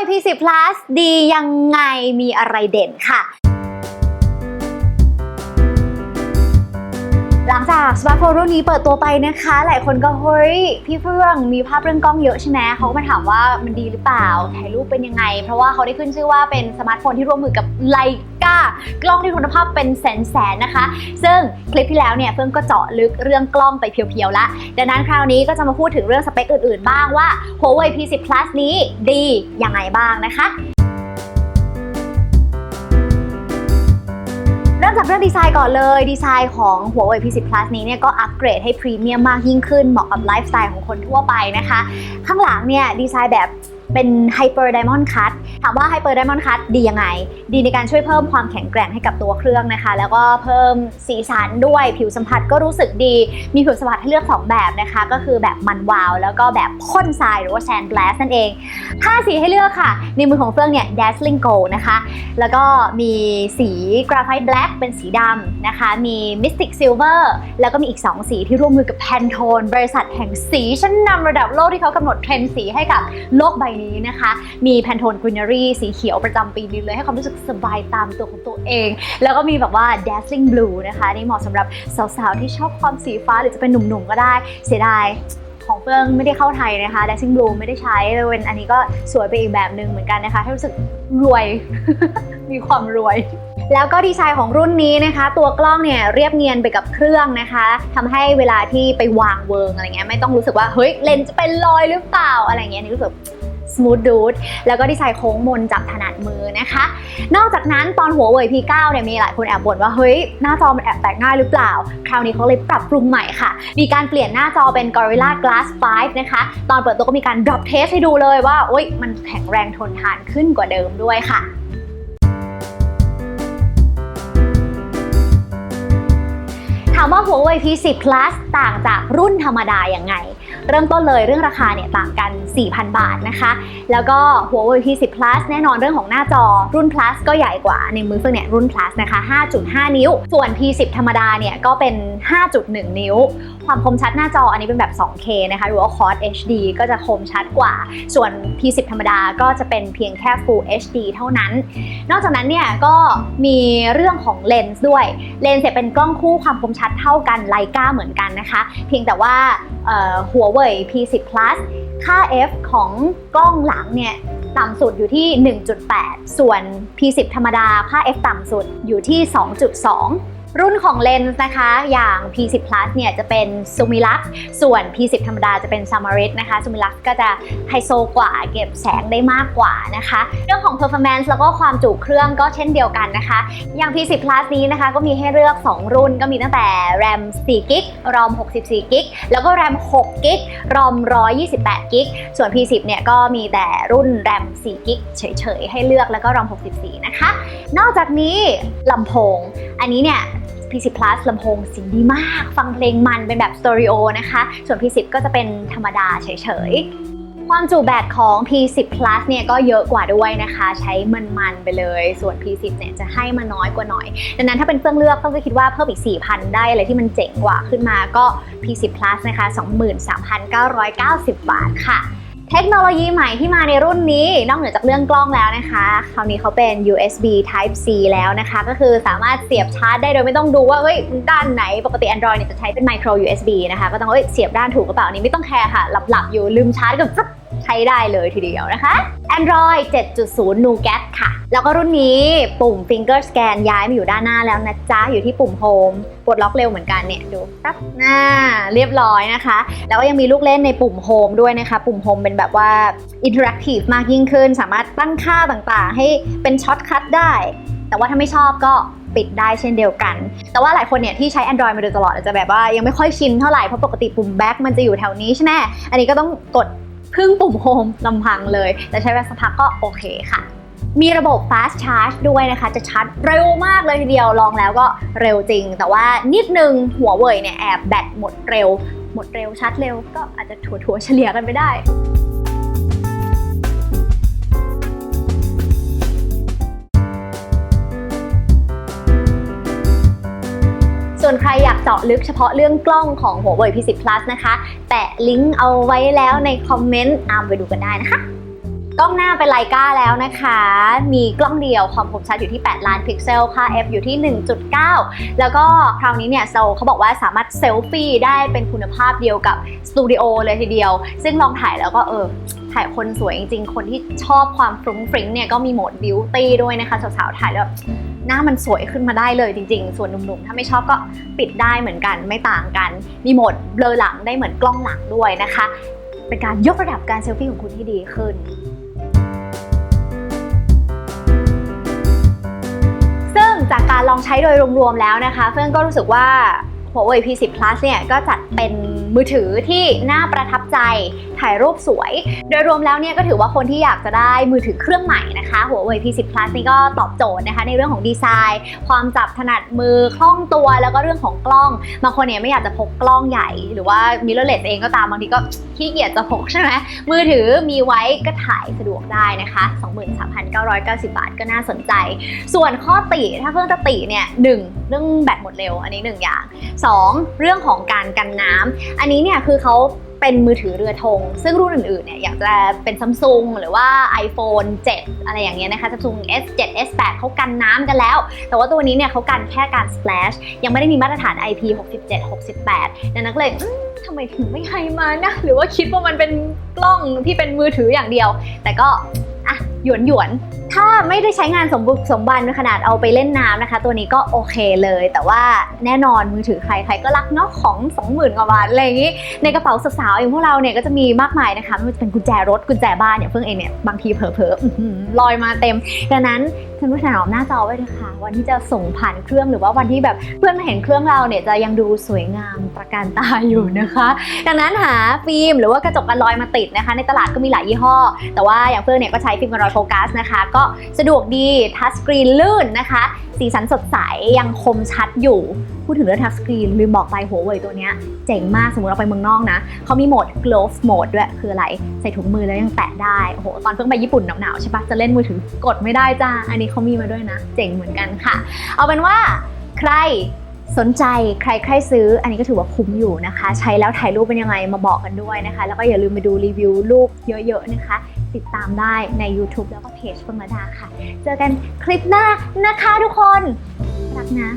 ย P10 Plus ดียังไงมีอะไรเด่นค่ะ หลังจากสมาร์ทโฟนรุ่นนี้เปิดตัวไปนะคะ หลายคนก็เฮ้ยพี่เฟื่องมีภาพเรื่องกล้องเยอะใช่ไหมเขาก็มาถามว่ามันดีหรือเปล่าถ่ายรูปเป็นยังไง เพราะว่าเขาได้ขึ้นชื่อว่าเป็นสมาร์ทโฟนที่ร่วมมือกับไลกากล้องที่คุณภาพเป็นแสนๆนะคะ ซึ่งคลิปที่แล้วเนี่ยเฟื่องก็เจาะลึกเรื่องกล้องไปเพียวๆละดังนั้นคราวนี้ก็จะมาพูดถึงเรื่องสเปคอื่นๆบ้างว่า Huawei P10 Plus นี้ดียังไงบ้างนะคะ ริ่มจากเรื่องดีไซน์ก่อนเลย ดีไซน์ของ Huawei P10 Plus นี้เนี่ยก็อัปเกรดให้พรีเมียมมากยิ่งขึ้น เหมาะกับไลฟ์สไตล์ของคนทั่วไปนะคะ ข้างหลังเนี่ยดีไซน์แบบเป็นไฮเปอร์ไดมอนด์คัท ถามว่า Hyper Diamond Cut ดียังไง ดีในการช่วยเพิ่มความแข็งแกร่งให้กับตัวเครื่องนะคะ แล้วก็เพิ่มสีสันด้วยผิวสัมผัสก็รู้สึกดี มีผิวสัมผัสให้เลือก2แบบนะคะ ก็คือแบบมันวาว แล้วก็แบบพ่นทรายหรือว่า Sand Blast นั่นเอง5สีให้เลือกค่ะ ในมือของเฟื่องเนี่ย Dazzling Gold นะคะ แล้วก็มีสี Graphite Black เป็นสีดำนะคะ มี Mystic Silver แล้วก็มีอีก 2 สีที่ร่วมมือกับ Pantone บริษัทแห่งสีชั้นนำระดับโลกที่เขากำหนดเทรนด์สีให้กับโลกใบนี้นะคะ มี Pantone Greenery สีเขียวประจำปีนี้เลยให้ความรู้สึกสบายตามตัวของตัวเอง แล้วก็มีแบบว่า Dazzling Blue นะคะนี่เหมาะสำหรับสาวๆ ที่ชอบความสีฟ้าหรือจะเป็นหนุ่มๆ ก็ได้ เสียดายของเฟื่องไม่ได้เข้าไทยนะคะ Dazzling Blue ไม่ได้ใช้เลยเป็นอันนี้ก็สวยไปอีกแบบหนึ่งเหมือนกันนะคะให้รู้สึกรวย มีความรวยแล้วก็ดีไซน์ของรุ่นนี้นะคะ ตัวกล้องเนี่ยเรียบเนียนไปกับเครื่องนะคะทำให้เวลาที่ไปวางเวิงอะไรเงี้ยไม่ต้องรู้สึกว่าเฮ้ยเลนส์จะเป็นรอยหรือเปล่าอะไรเงี้ยนี่รู้สึก smooth dude แล้วก็ดีไซน์โค้งมนจับถนัดมือนะคะ นอกจากนั้นตอนหัวเว่ย P9 เนี่ยมีหลายคนแอบบ่นว่าเฮ้ยหน้าจอมันแอบแตกง่ายหรือเปล่า คราวนี้เขาเลยปรับปรุงใหม่ค่ะ มีการเปลี่ยนหน้าจอเป็น Gorilla Glass 5 นะคะ ตอนเปิดตัวก็มีการ drop test ให้ดูเลยว่าโอ๊ยมันแข็งแรงทนทานขึ้นกว่าเดิมด้วยค่ะามว่า Huawei P10 Plus ต่างจากรุ่นธรรมดาอย่างไง เริ่มต้นเลยเรื่องราคาเนี่ยต่างกัน 4,000 บาทนะคะ แล้วก็ Huawei P10 Plus แน่นอนเรื่องของหน้าจอรุ่น Plus ก็ใหญ่กว่าในมือเฟื่องเนี่ยรุ่น Plus นะคะ 5.5 นิ้ว ส่วน P10 ธรรมดาเนี่ยก็เป็น 5.1 นิ้ว ความคมชัดหน้าจออันนี้เป็นแบบ 2K นะคะ หรือว่า Quad HD ก็จะคมชัดกว่า ส่วน P10 ธรรมดาก็จะเป็นเพียงแค่ Full HD เท่านั้น นอกจากนั้นเนี่ยก็มีเรื่องของเลนส์ด้วย เลนส์เนี่ยเป็นกล้องคู่ความคมชัดเท่ากันไลกาเหมือนกันนะคะ เพียงแต่ว่าหัวเว่ย P10 Plus ค่า f ของกล้องหลังเนี่ยต่ำสุดอยู่ที่ 1.8 ส่วน P10 ธรรมดา ค่า f ต่ำสุดอยู่ที่ 2.2 รุ่นของเลนส์นะคะอย่าง P10 Plus เนี่ยจะเป็น Sumilux ส่วน P10 ธรรมดาจะเป็น Samarit นะคะ Sumilux ก็จะไฮโซกว่าเก็บแสงได้มากกว่านะคะ เรื่องของ performance แล้วก็ความจุเครื่องก็เช่นเดียวกันนะคะ อย่าง P10 Plus นี้นะคะก็มีให้เลือก 2 รุ่นก็มีตั้งแต่ RAM 4 g b ROM 64 g b แล้วก็ RAM 6 g b ROM 128 g b ส่วน P10 เนี่ยก็มีแต่รุ่น RAM 4 g b เฉยๆ ให้เลือกแล้วก็ ROM 64 นะคะ นอกจากนี้ลำโพง อันนี้เนี่ย P10 Plus ลำโพงเสียงดีมาก ฟังเพลงมันเป็นแบบสเตอริโอนะคะ ส่วน P10 ก็จะเป็นธรรมดาเฉยๆ ความจุแบตของ P10 Plus เนี่ยก็เยอะกว่าด้วยนะคะ ใช้มันๆไปเลย ส่วน P10 เนี่ยจะให้มาน้อยกว่าหน่อย ดังนั้นถ้าเป็นเครื่องเลือกก็คิดว่าเพิ่มอีก 4,000 ได้อะไรที่มันเจ๋งกว่าขึ้นมาก็ P10 Plus นะคะ 23,990 บาทค่ะ เทคโนโลยีใหม่ที่มาในรุ่นนี้ นอกเหนือจากเรื่องกล้องแล้วนะคะ คราวนี้เขาเป็น USB Type C แล้วนะคะ ก็คือสามารถเสียบชาร์จได้โดยไม่ต้องดูว่าเฮ้ยด้านไหนปกติ Android เนี่ยจะใช้เป็น Micro USB นะคะ ก็ต้องเอ้ยเสียบด้านถูกกระเป๋านี้ไม่ต้องแคร์ค่ะ หลับๆอยู่ลืมชาร์จก็ฟึ๊บ ใช้ได้เลยทีเดียวนะคะ Android 7.0 Nougat ค่ะ แล้วก็รุ่นนี้ปุ่ม Finger Scan ย้ายมาอยู่ด้านหน้าแล้วนะจ๊ะ อยู่ที่ปุ่ม Home ปลดล็อกเร็วเหมือนกันเนี่ย ดูปั๊บหน้าเรียบร้อยนะคะ แล้วก็ยังมีลูกเล่นในปุ่ม Home ด้วยนะคะ ปุ่ม Home เป็นแบบว่า Interactive มากยิ่งขึ้น สามารถตั้งค่าต่างๆ ให้เป็นช็อตคัทได้ แต่ว่าถ้าไม่ชอบก็ปิดได้เช่นเดียวกัน แต่ว่าหลายคนเนี่ยที่ใช้ Android มาโดยตลอดอาจจะแบบว่ายังไม่ค่อยชินเท่าไหร่ เพราะปกติปุ่ม Back มันจะอยู่แถวนี้ใช่ไหม อันนี้ก็ต้องกด เพิ่งปุ่มโฮมลำพังเลย แต่ใช้เวลสักพักก็โอเคค่ะ มีระบบ fast charge ด้วยนะคะ จะชาร์จเร็วมากเลยทีเดียวลองแล้วก็เร็วจริง แต่ว่านิดนึงหัวเว่ยเนี่ยแอบแบตหมดเร็ว หมดเร็วชาร์จเร็วก็อาจจะถัวๆเฉลี่ยกันไปได้ วนใครอยากเจาะลึกเฉพาะเรื่องกล้องของหัวเว่ย P10 Plus นะคะ แปะลิงก์เอาไว้แล้วในคอมเมนต์ตามไปดูกันได้นะคะ กล้องหน้าเป็นไลกาแล้วนะคะ มีกล้องเดียวความคมชัดอยู่ที่ 8 ล้านพิกเซล ค่า f อยู่ที่ 1.9 แล้วก็คราวนี้เนี่ยโซเขาบอกว่าสามารถเซลฟี่ได้เป็นคุณภาพเดียวกับสตูดิโอเลยทีเดียว ซึ่งลองถ่ายแล้วก็เออถ่ายคนสวยจริงๆ คนที่ชอบความฟรุ้งฟริ้งเนี่ยก็มีโหมดบิวตี้ด้วยนะคะสาวๆ ถ่ายแล้วหน้ามันสวยขึ้นมาได้เลยจริง ๆ ส่วนหนุ่มๆ ถ้าไม่ชอบก็ปิดได้เหมือนกันไม่ต่างกัน มีโหมดเบลอหลังได้เหมือนกล้องหลังด้วยนะคะ เป็นการยกระดับการเซลฟี่ของคุณที่ดีขึ้น ลองใช้โดยรวมๆแล้วนะคะ เฟื่องก็รู้สึกว่า Huawei P10 Plus เนี่ยก็จัดเป็น มือถือที่น่าประทับใจถ่ายรูปสวย โดยรวมแล้วเนี่ยก็ถือว่าคนที่อยากจะได้มือถือเครื่องใหม่นะคะ Huawei P10 Plus นี่ก็ตอบโจทย์นะคะ ในเรื่องของดีไซน์ ความจับถนัดมือคล่องตัวแล้วก็เรื่องของกล้อง บางคนเนี่ยไม่อยากจะพกกล้องใหญ่ หรือว่า mirrorless เองก็ตามบางทีก็ขี้เกียจจะพกใช่ไหมมือถือมีไว้ก็ถ่ายสะดวกได้นะคะ 23,990 บาทก็น่าสนใจ ส่วนข้อติถ้าเพิ่งจะติเนี่ยหนึ่งเรื่องแบตหมดเร็วอันนี้หนึ่งอย่าง 2. เรื่องของการกันน้ำอันนี้เนี่ยคือเขาเป็นมือถือเรือธง ซึ่งรุ่นอื่นๆเนี่ยอยากจะเป็นซัมซุงหรือว่า iPhone 7 อะไรอย่างเงี้ยนะคะ Samsung S7 S8 เขากันน้ำกันแล้ว แต่ว่าตัวนี้เนี่ยเขากันแค่การ splash ยังไม่ได้มีมาตรฐาน IP67 68 ดังนั้นก็เลยทำไมถึงไม่ให้มานะ หรือว่าคิดว่ามันเป็นกล้องที่เป็นมือถืออย่างเดียว แต่ก็อะหยวนหยวน ถ้าไม่ได้ใช้งานสมบุกสมบันขนาดเอาไปเล่นน้ำนะคะ ตัวนี้ก็โอเคเลย แต่ว่าแน่นอนมือถือใครใครก็รักเนาะของ 20,000กว่าบาทอะไรอย่างนี้ ในกระเป๋าสาวๆอย่างพวกเราเนี่ยก็จะมีมากมายนะคะไม่ว่าจะเป็นกุญแจรถกุญแจบ้านเนี่ยเพิ่งเองเนี่ยบางทีเผลอๆอื้อหือลอยมาเต็มดังนั้นท่านผู้ชมหน้าจอไว้เลยค่ะ วันที่จะส่งผ่านเครื่องหรือว่าวันที่แบบเพื่อนมาเห็นเครื่องเราเนี่ยจะยังดูสวยงามตระการตาอยู่นะคะ ดังนั้นหาฟิล์มหรือว่ากระจกกันรอยมาติดนะคะ ในตลาดก็มีหลายยี่ห้อ แต่ว่าอย่างเฟื่องเนี่ยก็ใช้ฟิล์มกันรอยโฟกัสนะคะก็สะดวกดีทัชสกรีนลื่นนะคะ สีสันสดใสยังคมชัดอยู่ พูดถึงเรื่องทัชสกรีนลืมบอกไปหัวเว่ยตัวเนี้ยเจ๋งมากสมมติเราไปเมืองนอกนะเขามีโหมด glove mode ด้วยคืออะไร ใส่ถุงมือแล้วยังแตะได้โอ้โหตอนเพิ่งไปญี่ปุ่นหนาวๆใช่ปะจะเล่นมือถือกดไม่ได้จ้าอันนี้เขามีมาด้วยนะ เจ๋งเหมือนกันค่ะ เอาเป็นว่าใครสนใจใครใครซื้ออันนี้ก็ถือว่าคุ้มอยู่นะคะ ใช้แล้วถ่ายรูปเป็นยังไงมาบอกกันด้วยนะคะ แล้วก็อย่าลืมไปดูรีวิวรูปเยอะๆนะคะ ติดตามได้ใน YouTube แล้วก็เพจเฟิงระดาค่ะ เจอกันคลิปหน้านะคะทุกคน รักนะ